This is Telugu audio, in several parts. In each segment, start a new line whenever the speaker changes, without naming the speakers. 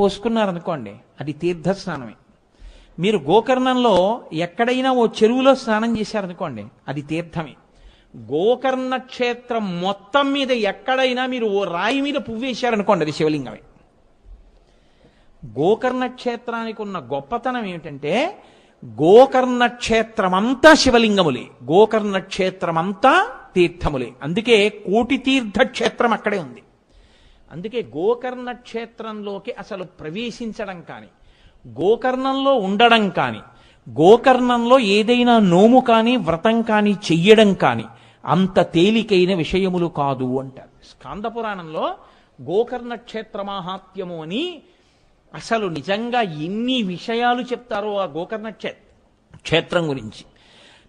పోసుకున్నారనుకోండి అది తీర్థ స్నానమే మీరు గోకర్ణంలో ఎక్కడైనా ఓ చెరువులో స్నానం చేశారనుకోండి అది తీర్థమే. గోకర్ణ క్షేత్రం మొత్తం మీద ఎక్కడైనా మీరు ఓ రాయి మీద పువ్వు వేశారనుకోండి అది శివలింగమే. గోకర్ణ క్షేత్రానికి ఉన్న గొప్పతనం ఏమిటంటే గోకర్ణ క్షేత్రమంతా శివలింగములే గోకర్ణ క్షేత్రమంతా తీర్థములే. అందుకే కోటి తీర్థ క్షేత్రం అక్కడే ఉంది. అందుకే గోకర్ణ క్షేత్రంలోకి అసలు ప్రవేశించడం కానీ గోకర్ణంలో ఉండడం కానీ గోకర్ణంలో ఏదైనా నోము కానీ వ్రతం కానీ చెయ్యడం కానీ అంత తేలికైన విషయములు కాదు అంటారు. స్కాంద పురాణంలో గోకర్ణ క్షేత్ర మాహాత్యము అని అసలు నిజంగా ఎన్ని విషయాలు చెప్తారో ఆ గోకర్ణ క్షేత్రం గురించి.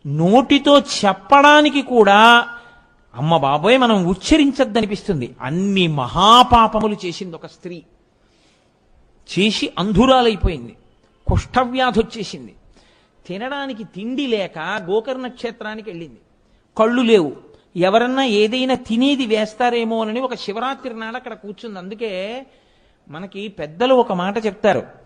నోటితో చెప్పడానికి కూడా అమ్మ బాబోయ్ మనం ఉచ్చరించద్దనిపిస్తుంది. అన్ని మహాపాపములు చేసింది ఒక స్త్రీ. చేసి అంధురాలైపోయింది. కుష్ఠవ్యాధి వచ్చేసింది తినడానికి తిండి లేక గోకర్ణ క్షేత్రానికి వెళ్ళింది. కళ్ళు లేవు. ఎవరన్నా ఏదైనా తినేది వేస్తారేమో అని ఒక శివరాత్రి నాడు అక్కడ కూర్చుంది. అందుకే మనకి పెద్దలు ఒక మాట చెప్తారు.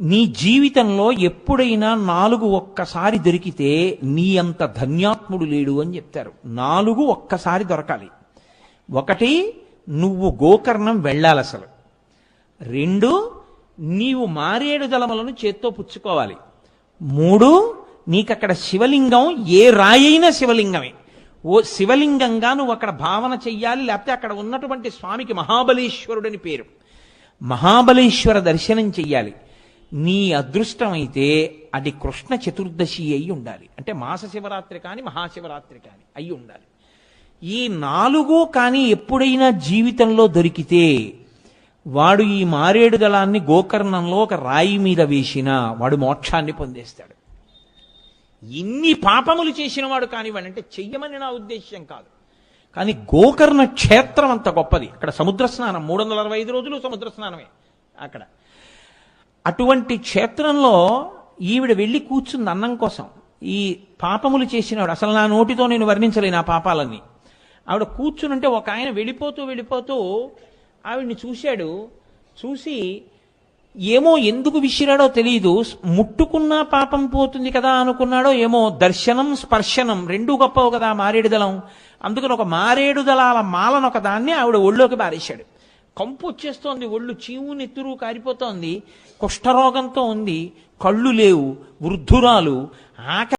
నీ జీవితంలో ఎప్పుడైనా నాలుగు ఒక్కసారి దొరికితే నీ అంత ధన్యాత్ముడు లేడు అని చెప్తారు. నాలుగు ఒక్కసారి దొరకాలి. ఒకటి నువ్వు గోకర్ణం వెళ్ళాలి అసలు. రెండు నీవు మారేడు దళములను చేత్తో పుచ్చుకోవాలి. మూడు నీకక్కడ శివలింగం ఏ రాయైనా శివలింగమే. ఓ శివలింగంగా నువ్వు అక్కడ భావన చెయ్యాలి లేకపోతే అక్కడ ఉన్నటువంటి స్వామికి మహాబలేశ్వరుడని పేరు. మహాబలేశ్వర దర్శనం చెయ్యాలి. నీ అదృష్టమైతే అది కృష్ణ చతుర్దశి అయి ఉండాలి. అంటే మాస శివరాత్రి కానీ మహాశివరాత్రి కానీ అయి ఉండాలి. ఈ నాలుగు కానీ ఎప్పుడైనా జీవితంలో దొరికితే వాడు ఈ మారేడు దళాన్ని గోకర్ణంలో ఒక రాయి మీద వేసినా వాడు మోక్షాన్ని పొందేస్తాడు. ఇన్ని పాపములు చేసిన వాడు కానివ్వండి అంటే చెయ్యమని నా ఉద్దేశ్యం కాదు. కానీ గోకర్ణ క్షేత్రం అంత గొప్పది. అక్కడ సముద్ర స్నానం మూడు వందల అరవై ఐదు రోజులు సముద్ర స్నానమే అక్కడ. అటువంటి క్షేత్రంలో ఈవిడ వెళ్ళి కూర్చుంది అన్నం కోసం. ఈ పాపములు చేసినవాడు అసలు నా నోటితో నేను వర్ణించలేను ఆ పాపాలన్నీ. ఆవిడ కూర్చునుంటే ఒక ఆయన వెళ్ళిపోతూ వెళ్ళిపోతూ ఆవిడ్ని చూశాడు. చూసి ఏమో ఎందుకు విసిరాడో తెలియదు ముట్టుకున్నా పాపం పోతుంది కదా అనుకున్నాడో ఏమో దర్శనం స్పర్శనం రెండు గొప్పవు కదా మారేడుదలం. అందుకని ఒక మారేడుదలాల మాలను ఒక దాన్ని ఆవిడ ఒళ్ళోకి బారేశాడు. కంపు వచ్చేస్తోంది ఒళ్ళు చీము నెత్తురు కారిపోతోంది కుష్ఠరోగంతో ఉంది కళ్ళు లేవు వృద్ధురాలు ఆక